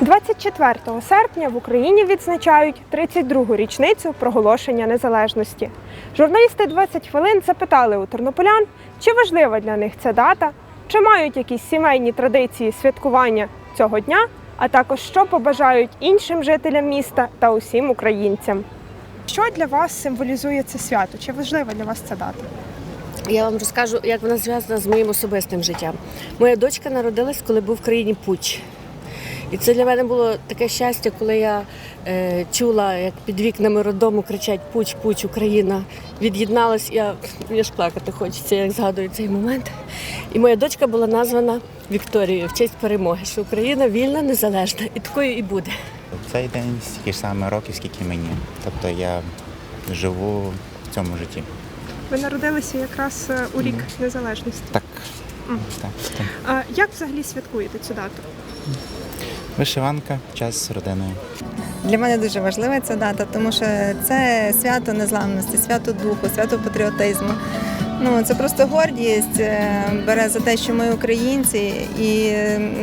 24 серпня в Україні відзначають 32-гу річницю проголошення незалежності. Журналісти 20 хвилин запитали у тернополян, чи важлива для них ця дата, чи мають якісь сімейні традиції святкування цього дня, а також що побажають іншим жителям міста та усім українцям. Що для вас символізує це свято? Чи важлива для вас ця дата? Я вам розкажу, як вона зв'язана з моїм особистим життям. Моя дочка народилась, коли був в країні путч. І це для мене було таке щастя, коли я е, чула, як під вікнами роддому кричать Пуч, Пуч, Україна від'єдналась. Я мені ж плакати хочеться, як згадую цей момент. І моя дочка була названа Вікторією в честь перемоги, що Україна вільна, незалежна, і такою і буде. Цей день стільки ж саме років, скільки мені. Тобто я живу в цьому житті. Ви народилися якраз е, у рік незалежності. Так. так. так. А як взагалі святкуєте цю дату? Вишиванка, час з родиною. Для мене дуже важлива ця дата, тому що це свято незламності, свято духу, свято патріотизму. Ну це просто гордість е, бере за те, що ми українці, і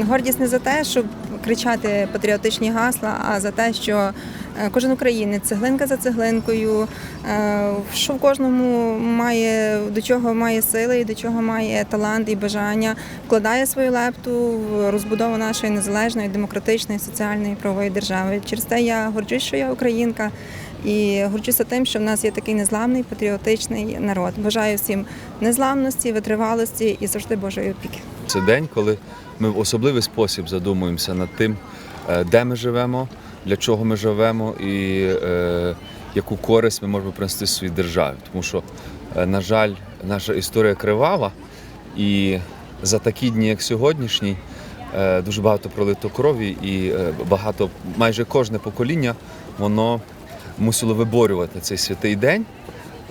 гордість не за те, щоб кричати патріотичні гасла, а за те, що е, кожен українець цеглинка за цеглинкою, е, що в кожному має до чого має сили і до чого має талант і бажання, вкладає свою лепту в розбудову нашої незалежної, демократичної, соціальної правової держави. Через те я горджусь, що я українка. І горджуся тим, що в нас є такий незламний патріотичний народ. Бажаю всім незламності, витривалості і завжди Божої опіки. Це день, коли ми в особливий спосіб задумуємося над тим, е, де ми живемо, для чого ми живемо і е, яку користь ми можемо принести своїй державі. Тому що, е, на жаль, наша історія кривава, і за такі дні, як сьогоднішній, е, дуже багато пролито крові, і е, багато, майже кожне покоління, воно мусило виборювати цей святий день.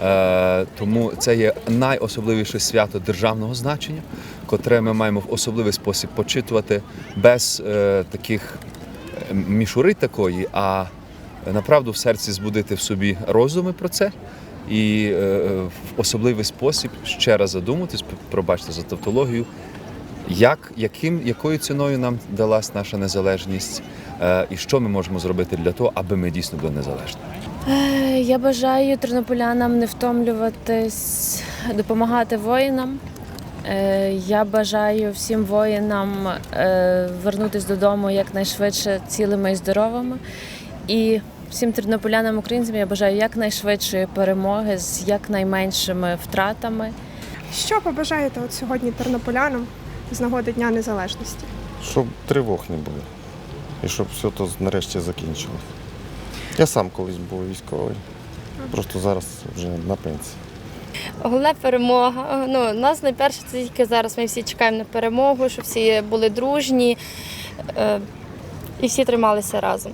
Е, Тому це є найособливіше свято державного значення, котре ми маємо в особливий спосіб почитувати без е, таких е, мішури такої, а направду в серці збудити в собі роздуми про це і в особливий спосіб ще раз задуматись, пробачте за тавтологію, як, яким, якою ціною нам далась наша незалежність, е, і що ми можемо зробити для того, аби ми дійсно були незалежними. Е, Я бажаю тернополянам не втомлюватись, допомагати воїнам. Е, Я бажаю всім воїнам е, вернутися додому якнайшвидше цілими і здоровими. І всім тернополянам українцям я бажаю якнайшвидшої перемоги з якнайменшими втратами. Що побажаєте от сьогодні тернополянам з нагоди Дня Незалежності? щоб тривог не було. І щоб все то нарешті закінчилось. Я сам колись був військовий. Просто зараз вже на пенсії. Головне перемога. Ну, нас найперше це тільки зараз. Ми всі чекаємо на перемогу, щоб всі були дружні е, і всі трималися разом.